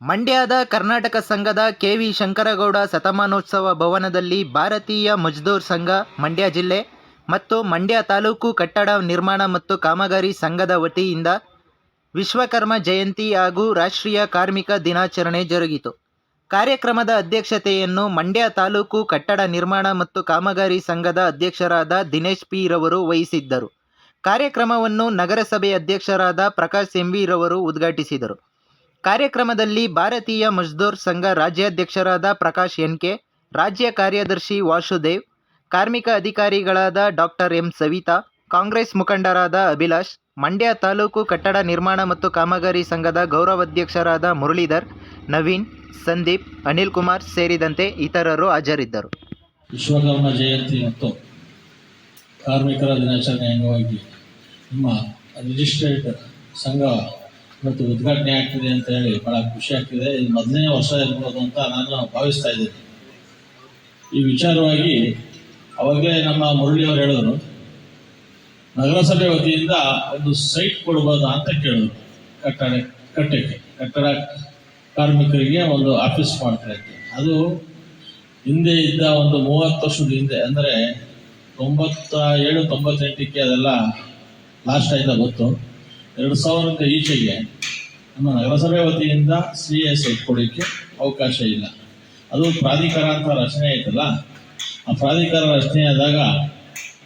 ಮಂಡ್ಯದ ಕರ್ನಾಟಕ ಸಂಘದ ಕೆವಿ ಶಂಕರಗೌಡ ಶತಮಾನೋತ್ಸವ ಭವನದಲ್ಲಿ ಭಾರತೀಯ ಮಜ್ದೂರ್ ಸಂಘ, ಮಂಡ್ಯ ಜಿಲ್ಲೆ ಮತ್ತು ಮಂಡ್ಯ ತಾಲೂಕು ಕಟ್ಟಡ ನಿರ್ಮಾಣ ಮತ್ತು ಕಾಮಗಾರಿ ಸಂಘದ ವತಿಯಿಂದ ವಿಶ್ವಕರ್ಮ ಜಯಂತಿ ಹಾಗೂ ರಾಷ್ಟ್ರೀಯ ಕಾರ್ಮಿಕ ದಿನಾಚರಣೆ ಜರುಗಿತು. ಕಾರ್ಯಕ್ರಮದ ಅಧ್ಯಕ್ಷತೆಯನ್ನು ಮಂಡ್ಯ ತಾಲೂಕು ಕಟ್ಟಡ ನಿರ್ಮಾಣ ಮತ್ತು ಕಾಮಗಾರಿ ಸಂಘದ ಅಧ್ಯಕ್ಷರಾದ ದಿನೇಶ್ ಪಿ ರವರು ವಹಿಸಿದ್ದರು. ಕಾರ್ಯಕ್ರಮವನ್ನು ನಗರಸಭೆ ಅಧ್ಯಕ್ಷರಾದ ಪ್ರಕಾಶ್ ಎಂವಿ ರವರು ಉದ್ಘಾಟಿಸಿದರು. ಕಾರ್ಯಕ್ರಮದಲ್ಲಿ ಭಾರತೀಯ ಮಜ್ದೂರ್ ಸಂಘ ರಾಜ್ಯಾಧ್ಯಕ್ಷರಾದ ಪ್ರಕಾಶ್ ಎನ್ಕೆ, ರಾಜ್ಯ ಕಾರ್ಯದರ್ಶಿ ವಾಸುದೇವ್, ಕಾರ್ಮಿಕ ಅಧಿಕಾರಿಗಳಾದ ಡಾಕ್ಟರ್ ಎಂ ಸವಿತಾ, ಕಾಂಗ್ರೆಸ್ ಮುಖಂಡರಾದ ಅಭಿಲಾಷ್, ಮಂಡ್ಯ ತಾಲೂಕು ಕಟ್ಟಡ ನಿರ್ಮಾಣ ಮತ್ತು ಕಾಮಗಾರಿ ಸಂಘದ ಗೌರವಾಧ್ಯಕ್ಷರಾದ ಮುರಳೀಧರ್, ನವೀನ್, ಸಂದೀಪ್, ಅನಿಲ್ ಕುಮಾರ್ ಸೇರಿದಂತೆ ಇತರರು ಹಾಜರಿದ್ದರು. ವಿಶ್ವಕರ್ಮ ಜಯಂತಿ ಮತ್ತು ಕಾರ್ಮಿಕರ ದಿನಾಚರಣೆ ಅಂಗವಾಗಿ ನಿಮ್ಮ ರಿಜಿಸ್ಟ್ರೇಟ್ ಸಂಘ ಇವತ್ತು ಉದ್ಘಾಟನೆ ಆಗ್ತಿದೆ ಅಂತ ಹೇಳಿ ಬಹಳ ಖುಷಿ ಆಗ್ತಿದೆ. ಇದು ಮೊದಲನೇ ವರ್ಷ ಇರ್ಬೋದು ಅಂತ ನಾನು ಭಾವಿಸ್ತಾ ಇದ್ದೀನಿ. ಈ ವಿಚಾರವಾಗಿ ಅವಾಗಲೇ ನಮ್ಮ ಮುರಳಿ ಅವರು ಹೇಳಿದ್ರು, ನಗರಸಭೆ ವತಿಯಿಂದ ಒಂದು ಸೈಟ್ ಕೊಡ್ಬೋದಾ ಅಂತ ಕೇಳಿದ್ರು. ಕಟ್ಟಡ ಕಟ್ಟಕ್ಕೆ ಕಟ್ಟಡ ಕಾರ್ಮಿಕರಿಗೆ ಒಂದು ಆಫೀಸ್ ಮಾಡ್ತಾ ಇದ್ದೆ ಅದು ಹಿಂದೆ ಇದ್ದ ಒಂದು ಮೂವತ್ತು ವರ್ಷದ ಹಿಂದೆ, ಅಂದರೆ ತೊಂಬತ್ತ ಏಳು ತೊಂಬತ್ತೆಂಟಕ್ಕೆ ಅದೆಲ್ಲ ಲಾಸ್ಟ್ ಆಯ್ತಾ ಗೊತ್ತು. ಎರಡು ಸಾವಿರದಿಂದ ಈಚೆಗೆ ನಮ್ಮ ನಗರಸಭೆ ವತಿಯಿಂದ ಸಿ ಎಸ್ ಇಟ್ಕೊಳ್ಳಿಕ್ಕೆ ಅವಕಾಶ ಇಲ್ಲ. ಅದು ಪ್ರಾಧಿಕಾರ ಅಂತ ರಚನೆ ಆಯ್ತಲ್ಲ ಆ ಪ್ರಾಧಿಕಾರ ರಚನೆ ಆದಾಗ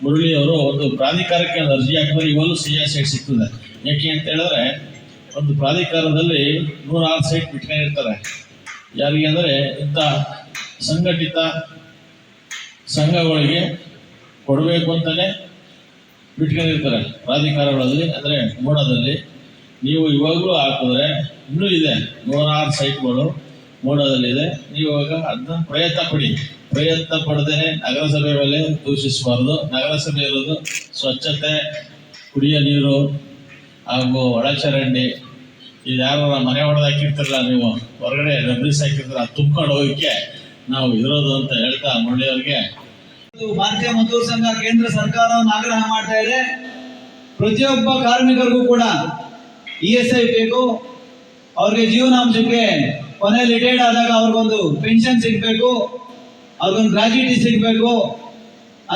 ಮುರಳಿ ಅವರು ಒಂದು ಪ್ರಾಧಿಕಾರಕ್ಕೆ ಒಂದು ಅರ್ಜಿ ಹಾಕಿದ್ರೆ ಇವಾಗಲೂ ಸಿ ಎಸ್ ಸೈಟ್ ಸಿಗ್ತದೆ. ಯಾಕೆ ಅಂತ ಹೇಳಿದ್ರೆ ಒಂದು ಪ್ರಾಧಿಕಾರದಲ್ಲಿ ನೂರಾರು ಸೈಟ್ ಬಿಟ್ಕೊಂಡಿರ್ತಾರೆ. ಯಾರಿಗೆ ಅಂದರೆ ಇಂಥ ಸಂಘಟಿತ ಸಂಘಗಳಿಗೆ ಕೊಡಬೇಕು ಅಂತಲೇ ಬಿಟ್ಕೊಂಡಿರ್ತಾರೆ. ಪ್ರಾಧಿಕಾರಗಳಲ್ಲಿ, ಅಂದರೆ ಮೋಡದಲ್ಲಿ. ನೀವು ಇವಾಗಲೂ ಹಾಕಿದ್ರೆ ಇನ್ನೂ ಇದೆ. ನೂರಾರು ಸೈಟ್ಗಳು ಮೋಡದಲ್ಲಿದೆ ನೀವು ಇವಾಗ ಅದನ್ನ ಪ್ರಯತ್ನ ಪಡಿ. ಪ್ರಯತ್ನ ಪಡೆದೇ ನಗರಸಭೆ ಮೇಲೆ ದೂಷಿಸಬಾರ್ದು. ನಗರಸಭೆ ಇರೋದು ಸ್ವಚ್ಛತೆ, ಕುಡಿಯೋ ನೀರು ಹಾಗೂ ಒಳಚರಂಡಿ ಇದು ಯಾರು ಮನೆ ಹೊಡೆದು ಹಾಕಿರ್ತಿರಲ್ಲ ನೀವು, ಹೊರಗಡೆ ರಬ್ರಿಸ್ ಹಾಕಿರ್ತೀರ ತುಂಬ್ಕೊಂಡು ಹೋಗೋಕ್ಕೆ ನಾವು ಇರೋದು ಅಂತ ಹೇಳ್ತಾ ಮುರಳಿಯವ್ರಿಗೆ ಇದು ಭಾರತೀಯ ಮಜೂರ್ ಸಂಘ ಕೇಂದ್ರ ಸರ್ಕಾರವನ್ನು ಆಗ್ರಹ ಮಾಡ್ತಾ ಇದೆ. ಪ್ರತಿಯೊಬ್ಬ ಕಾರ್ಮಿಕರಿಗೂ ಕೂಡ ಇ ಎಸ್ ಐ ಬೇಕು. ಅವ್ರಿಗೆ ಜೀವನಾಂಶಕ್ಕೆ ಕೊನೆಯಲ್ಲಿ ರಿಟೈರ್ಡ್ ಆದಾಗ ಅವ್ರಿಗೊಂದು ಪೆನ್ಷನ್ ಸಿಗಬೇಕು. ಅವ್ರಿಗೊಂದು ಗ್ರಾಜ್ಯುಟಿ ಸಿಗಬೇಕು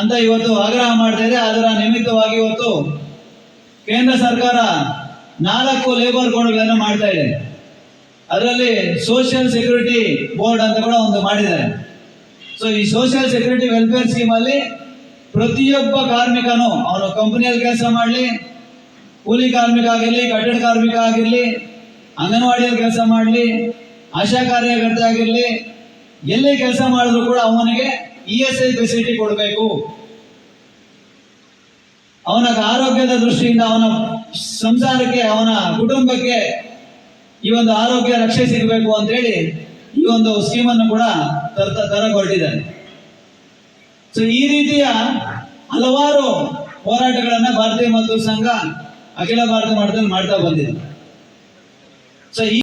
ಅಂತ ಇವತ್ತು ಆಗ್ರಹ ಮಾಡ್ತಾ ಇದೆ. ಅದರ ನಿಮಿತ್ತವಾಗಿ ಇವತ್ತು ಕೇಂದ್ರ ಸರ್ಕಾರ ನಾಲ್ಕು ಲೇಬರ್ ಬೋರ್ಡ್ಗಳನ್ನು ಮಾಡ್ತಾ ಇದೆ. ಅದರಲ್ಲಿ ಸೋಷಿಯಲ್ ಸೆಕ್ಯೂರಿಟಿ ಬೋರ್ಡ್ ಅಂತ ಕೂಡ ಒಂದು ಮಾಡಿದ್ದಾರೆ. ಸೊ ಈ ಸೋಷಿಯಲ್ ಸೆಕ್ಯೂರಿಟಿ ವೆಲ್ಫೇರ್ ಸ್ಕೀಮ್ ಅಲ್ಲಿ ಪ್ರತಿಯೊಬ್ಬ ಕಾರ್ಮಿಕನು ಅವನು ಕಂಪನಿಯಲ್ಲಿ ಕೆಲಸ ಮಾಡಲಿ, ಕೂಲಿ ಕಾರ್ಮಿಕ ಆಗಿರಲಿ, ಕಟ್ಟಡ ಕಾರ್ಮಿಕ ಆಗಿರಲಿ, ಅಂಗನವಾಡಿಯಲ್ಲಿ ಕೆಲಸ ಮಾಡಲಿ, ಆಶಾ ಕಾರ್ಯಕರ್ತ ಆಗಿರಲಿ, ಎಲ್ಲಿ ಕೆಲಸ ಮಾಡಿದ್ರು ಕೂಡ ಅವನಿಗೆ ಇ ಎಸ್ ಐ ಫೆಸಿಲಿಟಿ ಕೊಡಬೇಕು. ಅವನ ಆರೋಗ್ಯದ ದೃಷ್ಟಿಯಿಂದ ಅವನ ಸಂಸಾರಕ್ಕೆ, ಅವನ ಕುಟುಂಬಕ್ಕೆ ಈ ಒಂದು ಆರೋಗ್ಯ ರಕ್ಷೆ ಸಿಗಬೇಕು ಅಂತೇಳಿ ಈ ಒಂದು ಸ್ಕೀಮನ್ನು ಕೂಡ ತರ್ತ ಹೊರಟಿದ್ದಾರೆ ಸೊ ಈ ರೀತಿಯ ಹಲವಾರು ಹೋರಾಟಗಳನ್ನ ಭಾರತೀಯ ಮಜ್ದೂರ್ ಸಂಘ ಅಖಿಲ ಭಾರತ ಮಾಡ್ತಾ ಬಂದಿದೆ. ಸೊ ಈ